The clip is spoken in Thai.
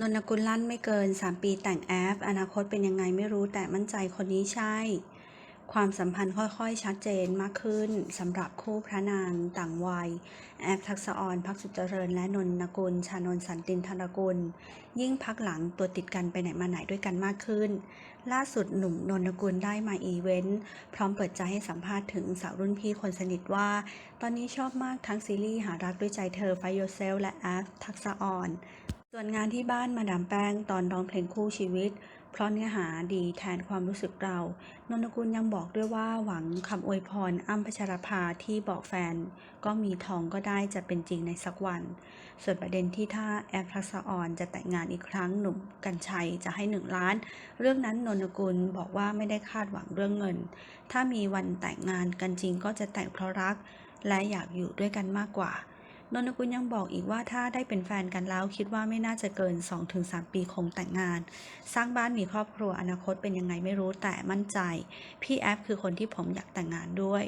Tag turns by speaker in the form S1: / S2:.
S1: นนกุลลั่นไม่เกิน 3 ปีแต่งแอฟ อนาคตเป็นยังไงไม่รู้แต่มั่นใจคนนี้ใช่ ความสัมพันธ์ค่อยๆ ชัดเจนมากขึ้นสำหรับคู่พระนางต่างวัย แอฟทักษออนพักสุจเจริญและนนกุล ชานนสันตินธนกุล ยิ่งพักหลังตัวติดกันไปไหนมาไหนด้วยกันมากขึ้น ล่าสุดหนุ่มนนกุลได้มาอีเวนต์ พร้อมเปิดใจให้สัมภาษณ์ถึงสาวรุ่นพี่คนสนิทว่า ตอนนี้ชอบมากทั้งซีรีส์หารักด้วยใจเธอไฟโยเซลและแอฟทักษออน ส่วนงานที่บ้านมาดามแป้งตอนร้องเพลงคู่ชีวิต เพราะเนื้อหาดีแทนความรู้สึกเรา นนกุลยังบอกด้วยว่าหวังคำอวยพรอ้ำพัชรภาที่บอกแฟน ก็มีทองก็ได้จะเป็นจริงในสักวัน ส่วนประเด็นที่ถ้าแอฟทักษะออนจะแต่งงานอีกครั้งหนุ่มกัญชัยจะให้หนึ่งล้าน เรื่องนั้นนนกุลบอกว่าไม่ได้คาดหวังเรื่องเงิน ถ้ามีวันแต่งงานกันจริงก็จะแต่งเพราะรัก และอยากอยู่ด้วยกันมากกว่า นนกุลยังบอกอีกว่าถ้าได้เป็นแฟนกันแล้ว คิดว่าไม่น่าจะเกิน 2-3 ปีคงแต่งงาน สร้างบ้านมีครอบครัวอนาคตเป็นยังไงไม่รู้แต่มั่นใจ พี่แอฟคือคนที่ผมอยากแต่งงานด้วย